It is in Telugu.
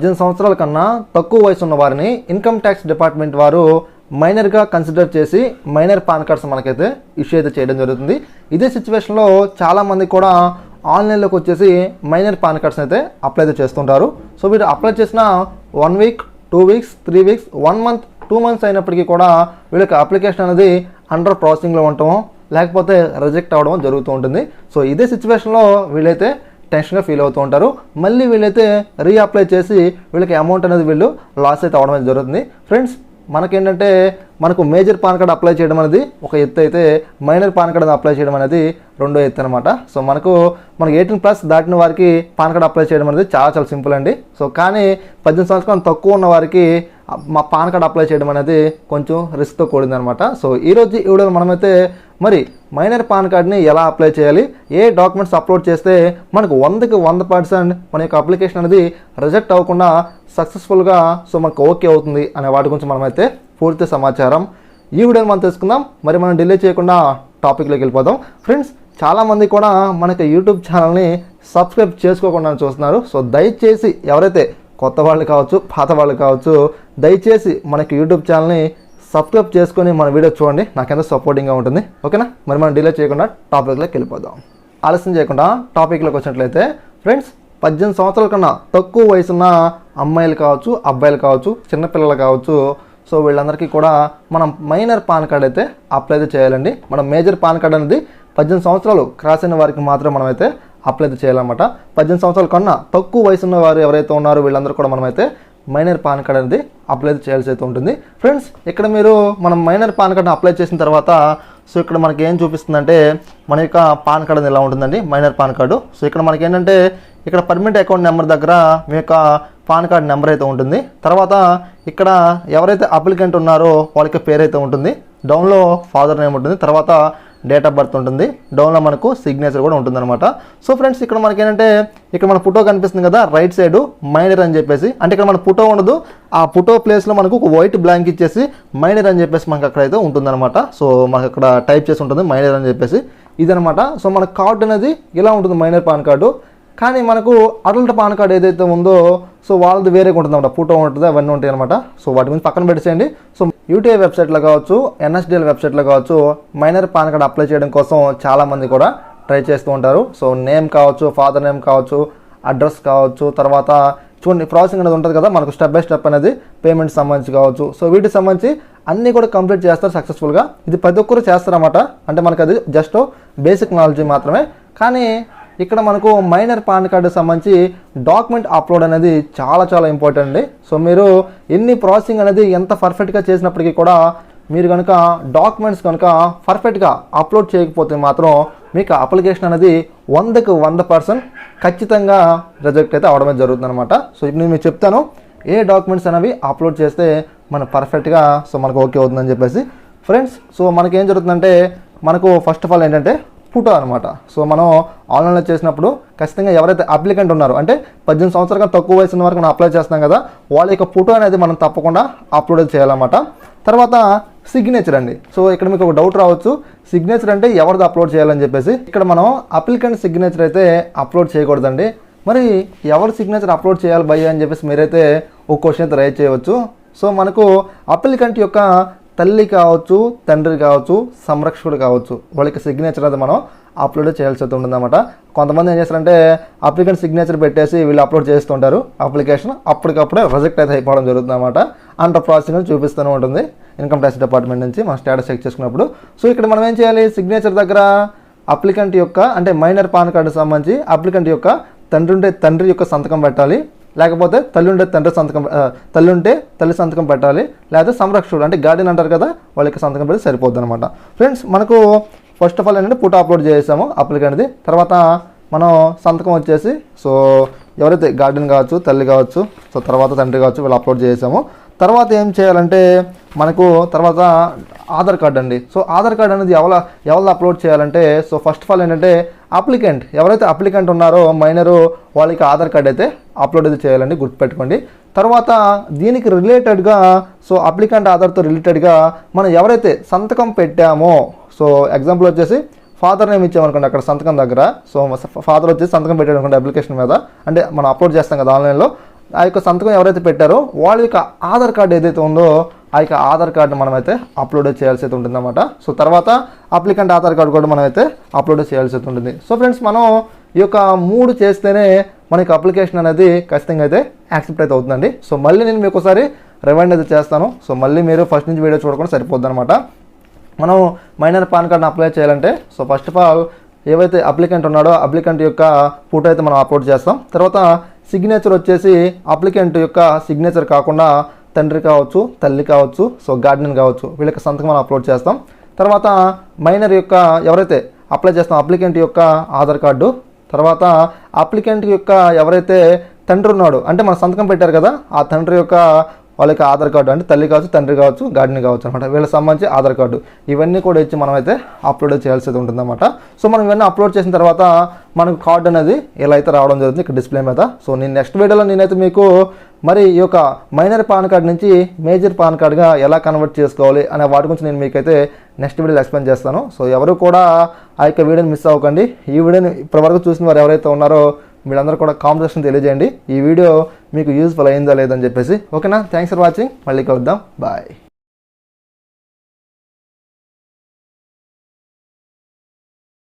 పద్దెనిమిది సంవత్సరాల కన్నా తక్కువ వయసు ఉన్న వారిని ఇన్కమ్ ట్యాక్స్ డిపార్ట్మెంట్ వారు మైనర్గా కన్సిడర్ చేసి మైనర్ పాన్ కార్డ్స్ మనకైతే ఇష్యూ అయితే చేయడం జరుగుతుంది. ఇదే సిచ్యువేషన్లో చాలామంది కూడా ఆన్లైన్లోకి వచ్చేసి మైనర్ పాన్ కార్డ్స్ అయితే అప్లై అయితే చేస్తుంటారు. సో వీరు అప్లై చేసిన one week two weeks three weeks one month two months అయినప్పటికీ కూడా వీళ్ళకి అప్లికేషన్ అనేది అండర్ ప్రాసెసింగ్లో ఉండటం లేకపోతే రిజెక్ట్ అవ్వడం జరుగుతూ ఉంటుంది. సో ఇదే సిచ్యువేషన్లో వీళ్ళైతే టెన్షన్గా ఫీల్ అవుతూ ఉంటారు. మళ్ళీ వీళ్ళైతే రీఅప్లై చేసి వీళ్ళకి అమౌంట్ అనేది వీళ్ళు లాస్ అయితే అవడం అనేది జరుగుతుంది. ఫ్రెండ్స్ మనకేంటంటే మనకు మేజర్ పాన్ కార్డ్ అప్లై చేయడం అనేది ఒక ఎత్తు అయితే మైనర్ పాన్ కార్డ్ అప్లై చేయడం అనేది రెండో ఎత్తు అనమాట సో మనకు మనకు ఎయిటీన్ ప్లస్ దాటిన వారికి పాన్ కార్డ్ అప్లై చేయడం అనేది చాలా చాలా సింపుల్ అండి. సో కానీ పద్దెనిమిది సంవత్సరాలు తక్కువ ఉన్న వారికి మా పాన్ కార్డ్ అప్లై చేయడం అనేది కొంచెం రిస్క్తో కూడింది అనమాట సో ఈరోజు ఈ వీడియోలో మనమైతే మరి మైనర్ పాన్ కార్డ్ని ఎలా అప్లై చేయాలి? ఏ డాక్యుమెంట్స్ అప్లోడ్ చేస్తే మనకు వందకి వంద పర్సెంట్ మన యొక్క అప్లికేషన్ అనేది రిజెక్ట్ అవ్వకుండా సక్సెస్ఫుల్గా సో మనకు ఓకే అవుతుంది అనే వాటి గురించి మనమైతే పూర్తి సమాచారం. ఈ వీడియోని మనం తెలుసుకుందాం. మరి మనం డిలే చేయకుండా టాపిక్లోకి వెళ్ళిపోదాం. ఫ్రెండ్స్ చాలామంది కూడా మనకి యూట్యూబ్ ఛానల్ని సబ్స్క్రైబ్ చేసుకోకుండా చూస్తున్నారు. సో దయచేసి ఎవరైతే కొత్త వాళ్ళు కావచ్చు పాత వాళ్ళు కావచ్చు దయచేసి మనకి యూట్యూబ్ ఛానల్ని సబ్స్క్రైబ్ చేసుకొని మన వీడియో చూడండి. నాకెంత సపోర్టింగ్గా ఉంటుంది. ఓకేనా? మరి మనం డిలే చేయకుండా టాపిక్లోకి వెళ్ళిపోదాం. ఆలస్యం చేయకుండా టాపిక్లోకి వచ్చినట్లయితే ఫ్రెండ్స్ పద్దెనిమిది సంవత్సరాల కన్నా తక్కువ వయసున్న అమ్మాయిలు కావచ్చు అబ్బాయిలు కావచ్చు చిన్నపిల్లలు కావచ్చు. సో వీళ్ళందరికీ కూడా మనం మైనర్ పాన్ కార్డ్ అయితే అప్లై అయితే చేయాలండి. మనం మేజర్ పాన్ కార్డ్ అనేది పద్దెనిమిది సంవత్సరాలు క్రాస్ అయిన వారికి మాత్రం మనమైతే అప్లై అయితే చేయాలన్నమాట. పద్దెనిమిది సంవత్సరాల కన్నా తక్కువ వయసు ఉన్న వారు ఎవరైతే ఉన్నారో వీళ్ళందరూ కూడా మనమైతే మైనర్ పాన్ కార్డ్ అనేది అప్లై చేయాల్సి అయితే ఉంటుంది. ఫ్రెండ్స్ ఇక్కడ మీరు మనం మైనర్ పాన్ కార్డ్ని అప్లై చేసిన తర్వాత సో ఇక్కడ మనకి ఏం చూపిస్తుందంటే మన యొక్క పాన్ కార్డ్ ఎలా ఉంటుందండి? Minor PAN card. సో ఇక్కడ మనకి ఏంటంటే ఇక్కడ పర్మనెంట్ అకౌంట్ నెంబర్ దగ్గర మీ యొక్క పాన్ కార్డ్ నెంబర్ అయితే ఉంటుంది. తర్వాత ఇక్కడ ఎవరైతే అప్లికెంట్ ఉన్నారో వాళ్ళకి పేరు అయితే ఉంటుంది. డౌన్లో ఫాదర్ నేమ్ ఉంటుంది. తర్వాత డేట్ ఆఫ్ బర్త్ ఉంటుంది. డౌన్లో మనకు సిగ్నేచర్ కూడా ఉంటుందన్నమాట. సో ఫ్రెండ్స్ ఇక్కడ మనకి ఏంటంటే ఇక్కడ మన ఫోటో కనిపిస్తుంది కదా రైట్ సైడ్ మైనర్ అని చెప్పేసి. అంటే ఇక్కడ మన ఫోటో ఉండదు. ఆ ఫోటో ప్లేస్లో మనకు ఒక వైట్ బ్లాంక్ ఇచ్చేసి మైనర్ అని చెప్పేసి మనకు అక్కడైతే ఉంటుందన్నమాట. సో మనకు అక్కడ టైప్ చేసి ఉంటుంది మైనర్ అని చెప్పేసి. ఇదనమాట సో మన కార్డు అనేది ఇలా ఉంటుంది? మైనర్ పాన్ కార్డు కానీ మనకు అడల్ట్ పాన్ కార్డ్ ఏదైతే ఉందో సో వాళ్ళది వేరే ఉంటుంది అనమాట ఫోటో ఉంటుంది అవన్నీ ఉంటాయి అనమాట సో వాటి గురించి పక్కన పెట్టేయండి సో యూటీఐ వెబ్సైట్లో కావచ్చు ఎన్ఎస్డిఎల్ వెబ్సైట్లో కావచ్చు మైనర్ పాన్ కార్డ్ అప్లై చేయడం కోసం చాలామంది కూడా ట్రై చేస్తూ ఉంటారు. సో నేమ్ కావచ్చు ఫాదర్ నేమ్ కావచ్చు అడ్రస్ కావచ్చు తర్వాత చూడండి ప్రాసెసింగ్ అనేది ఉంటుంది కదా మనకు స్టెప్ బై స్టెప్ అనేది పేమెంట్ సంబంధించి కావచ్చు. సో వీటికి సంబంధించి అన్నీ కూడా కంప్లీట్ చేస్తారు సక్సెస్ఫుల్గా. ఇది ప్రతి ఒక్కరు చేస్తారన్నమాట. అంటే మనకు అది జస్ట్ బేసిక్ నాలెడ్జ్ మాత్రమే. కానీ ఇక్కడ మనకు మైనర్ పాన్ కార్డు సంబంధించి డాక్యుమెంట్ అప్లోడ్ అనేది చాలా చాలా ఇంపార్టెంట్ అండి. సో మీరు ఎన్ని ప్రాసెసింగ్ అనేది ఎంత పర్ఫెక్ట్గా చేసినప్పటికీ కూడా మీరు కనుక డాక్యుమెంట్స్ కనుక పర్ఫెక్ట్గా అప్లోడ్ చేయకపోతే మాత్రం మీకు అప్లికేషన్ అనేది వందకు వంద పర్సెంట్ ఖచ్చితంగా రిజెక్ట్ అయితే అవడమే జరుగుతుంది అనమాట సో ఇప్పుడు నేను మీకు చెప్తాను ఏ డాక్యుమెంట్స్ అనేవి అప్లోడ్ చేస్తే మనం పర్ఫెక్ట్గా సో మనకు ఓకే అవుతుందని చెప్పేసి. ఫ్రెండ్స్ సో మనకేం జరుగుతుందంటే మనకు ఫస్ట్ ఆఫ్ ఆల్ ఏంటంటే ఫోటో అనమాట సో మనం ఆన్లైన్లో చేసినప్పుడు ఖచ్చితంగా ఎవరైతే అప్లికెంట్ ఉన్నారో అంటే పద్దెనిమిది సంవత్సరాల కన్నా తక్కువ వయసు ఉన్న వరకు మనం అప్లై చేస్తున్నాం కదా వాళ్ళ యొక్క ఫోటో అనేది మనం తప్పకుండా అప్లోడ్ చేయాలన్నమాట. తర్వాత సిగ్నేచర్ అండి. సో ఇక్కడ మీకు ఒక డౌట్ రావచ్చు. సిగ్నేచర్ అంటే ఎవరిది అప్లోడ్ చేయాలని చెప్పేసి. ఇక్కడ మనం అప్లికెంట్ సిగ్నేచర్ అయితే అప్లోడ్ చేయకూడదండి. మరి ఎవరి సిగ్నేచర్ అప్లోడ్ చేయాలి భయ్య అని చెప్పేసి మీరైతే ఒక క్వశ్చన్ అయితే రైజ్ చేయవచ్చు. సో మనకు అప్లికెంట్ యొక్క తల్లి కావచ్చు తండ్రి కావచ్చు సంరక్షకుడు కావచ్చు. వాళ్ళకి సిగ్నేచర్ అది మనం అప్లోడ్ చేయాల్సి అయితే ఉంటుందన్నమాట. కొంతమంది ఏం చేస్తారంటే అప్లికెంట్ సిగ్నేచర్ పెట్టేసి వీళ్ళు అప్లోడ్ చేస్తుంటారు. అప్లికేషన్ అప్పటికప్పుడే రిజెక్ట్ అయితే అయిపోవడం జరుగుతుంది అనమాట అంత ప్రాసెసింగ్ చూపిస్తూనే ఉంటుంది. ఇన్కమ్ ట్యాక్స్ డిపార్ట్మెంట్ నుంచి మనం స్టేటస్ చెక్ చేసుకున్నప్పుడు. సో ఇక్కడ మనం ఏం చేయాలి? సిగ్నేచర్ దగ్గర అప్లికెంట్ యొక్క అంటే మైనర్ పాన్ కార్డు సంబంధించి అప్లికెంట్ యొక్క తండ్రి ఉంటే తండ్రి యొక్క సంతకం పెట్టాలి. లేకపోతే తల్లి తండ్రి సంతకం తల్లుంటే తల్లి ఉంటే తల్లి సంతకం పెట్టాలి లేకపోతే సంరక్షకుడు అంటే గార్డెన్ అంటారు కదా వాళ్ళకి సంతకం పెడితే సరిపోద్ది అనమాట ఫ్రెండ్స్ మనకు ఫస్ట్ ఆఫ్ ఆల్ ఏంటంటే ఫోటో అప్లోడ్ చేసాము అప్లికెంట్ది తర్వాత మనం సంతకం వచ్చేసి సో ఎవరైతే గార్డెన్ కావచ్చు తల్లి కావచ్చు సో తర్వాత తండ్రి కావచ్చు వీళ్ళు అప్లోడ్ చేసాము. తర్వాత ఏం చేయాలంటే మనకు తర్వాత ఆధార్ కార్డ్ అండి. సో ఆధార్ కార్డ్ అనేది ఎవరి ఎవరు అప్లోడ్ చేయాలంటే సో ఫస్ట్ ఆఫ్ ఆల్ ఏంటంటే అప్లికెంట్ ఎవరైతే అప్లికెంట్ ఉన్నారో మైనరు వాళ్ళకి ఆధార్ కార్డ్ అయితే అప్లోడ్ అయితే చేయాలండి గుర్తుపెట్టుకోండి. తర్వాత దీనికి రిలేటెడ్గా సో అప్లికెంట్ ఆధార్తో రిలేటెడ్గా మనం ఎవరైతే సంతకం పెట్టామో సో ఎగ్జాంపుల్ వచ్చేసి ఫాదర్ నేమ్ ఇచ్చామనుకోండి అక్కడ సంతకం దగ్గర. సో ఫాదర్ వచ్చేసి సంతకం పెట్టాడు అనుకోండి అప్లికేషన్ మీద. అంటే మనం అప్లోడ్ చేస్తాం కదా ఆన్లైన్లో. ఆ యొక్క సంతకం ఎవరైతే పెట్టారో వాళ్ళ యొక్క ఆధార్ కార్డు ఏదైతే ఉందో ఆ యొక్క ఆధార్ కార్డును మనమైతే అప్లోడ్ చేయాల్సి అయితే ఉంటుందన్నమాట. సో తర్వాత అప్లికెంట్ ఆధార్ కార్డు కూడా మనమైతే అప్లోడ్ చేయాల్సి అయితే ఉంటుంది. సో ఫ్రెండ్స్ మనం ఈ యొక్క మూడు చేస్తేనే మనకి అప్లికేషన్ అనేది ఖచ్చితంగా అయితే యాక్సెప్ట్ అయితే అవుతుందండి. సో మళ్ళీ నేను మీకు ఒకసారి రివైండ్ అయితే చేస్తాను. సో మళ్ళీ మీరు ఫస్ట్ నుంచి వీడియో చూడకుండా సరిపోద్ది అనమాట మనం మైనర్ పాన్ కార్డ్ని అప్లై చేయాలంటే సో ఫస్ట్ ఆఫ్ ఆల్ ఏవైతే అప్లికెంట్ ఉన్నాడో అప్లికెంట్ యొక్క ఫోటో అయితే మనం అప్లోడ్ చేస్తాం. తర్వాత సిగ్నేచర్ వచ్చేసి అప్లికెంట్ యొక్క సిగ్నేచర్ కాకుండా తండ్రి కావచ్చు తల్లి కావచ్చు సో గార్డెన్ కావచ్చు వీళ్ళకి సంతకం మనం అప్లోడ్ చేస్తాం. తర్వాత మైనర్ యొక్క ఎవరైతే అప్లై చేస్తాం అప్లికెంట్ యొక్క ఆధార్ కార్డు తర్వాత అప్లికెంట్ యొక్క ఎవరైతే తండ్రి ఉన్నాడు అంటే మన సంతకం పెట్టారు కదా ఆ తండ్రి యొక్క వాళ్ళకి ఆధార్ కార్డు అంటే తల్లి కావచ్చు తండ్రి కావచ్చు గార్డెన్ కావచ్చు అనమాట. వీళ్ళకి సంబంధించి ఆధార్ కార్డు. ఇవన్నీ కూడా ఇచ్చి మనమైతే అప్లోడ్ చేయాల్సి ఉంటుంది ఉంటుందన్నమాట. సో మనం ఇవన్నీ అప్లోడ్ చేసిన తర్వాత మనకు కార్డు అనేది ఇలా అయితే రావడం జరుగుతుంది ఇక్కడ డిస్ప్లే మీద. సో నేను నెక్స్ట్ వీడియోలో నేనైతే మీకు మరి ఈ యొక్క మైనర్ పాన్ కార్డ్ నుంచి మేజర్ పాన్ కార్డ్గా ఎలా కన్వర్ట్ చేసుకోవాలి అనే వాటి గురించి నేను మీకైతే నెక్స్ట్ వీడియోలో ఎక్స్ప్లెయిన్ చేస్తాను. సో ఎవరు కూడా ఆ యొక్క వీడియోని మిస్ అవ్వకండి. ఈ వీడియోని ఇప్పటివరకు చూసిన వారు ఎవరైతే ఉన్నారో మీరందరూ కూడా కామెంట్ సెక్షన్ తెలియజేయండి. ఈ వీడియో మీకు యూస్ఫుల్ అయిందా లేదని చెప్పేసి. ఓకేనా థ్యాంక్స్ ఫర్ వాచింగ్ మళ్ళీ కలుద్దాం. బాయ్